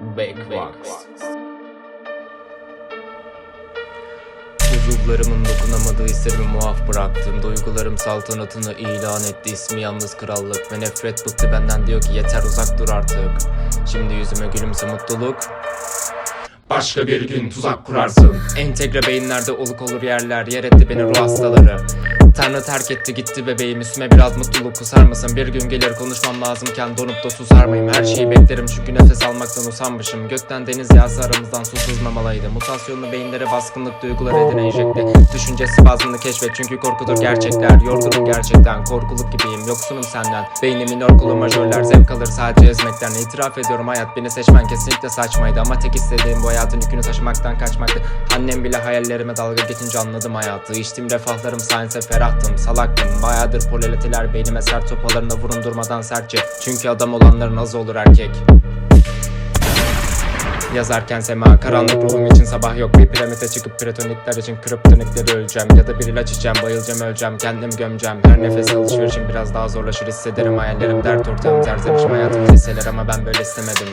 Backbox Uzuvlarımın dokunamadığı hislerimi muaf bıraktım. Duygularım saltanatını ilan etti. İsmi yalnız krallık Ve nefret bıktı benden. Diyor ki yeter uzak dur artık. Şimdi yüzüme gülümse mutluluk. Başka bir gün tuzak kurarsın. Entegre beyinlerde oluk olur yerler. Yer etti beni ruh hastaları Tanrı terk etti gitti bebeğim. Üstüme biraz mutluluk kusar mısın? Bir gün gelir konuşmam lazımken donup da susar mıyım? Her şeyi beklerim çünkü nefes almaktan usanmışım. Gökten deniz yağsa aramızdan su sızmamalıydı Mutasyonlu beyinlere baskınlık duygular edin enjekte Düşünce spazmını keşfet çünkü korkudur gerçekler. Yorgunum gerçekten korkuluk gibiyim. Yoksunum senden. Beynimin orkulu majörler zevk alır sadece ezmekten. İtiraf ediyorum hayat beni seçmen kesinlikle saçmaydı. Ama tek istediğim bu hayatın yükünü taşımaktan kaçmaktı. Annem bile hayallerime dalga geçince anladım hayatı. İçtiğim refahlarım sayesinde ferahtım salaktım. Bayağıdır poleletiler beynime sert topalarına vurun durmadan sertçe. Çünkü adam olanların azı olur erkek. Yazarken sema karanlık ruhum için sabah yok. Bir piramite çıkıp platonikler için kriptonikleri öleceğim. Ya da bir ilaç içeceğim bayılacağım öleceğim kendim gömeceğim. Her nefes alışverişim biraz daha zorlaşır hissederim. Hayallerim dert ortağım terzemişim hayatım liseler ama ben böyle istemedim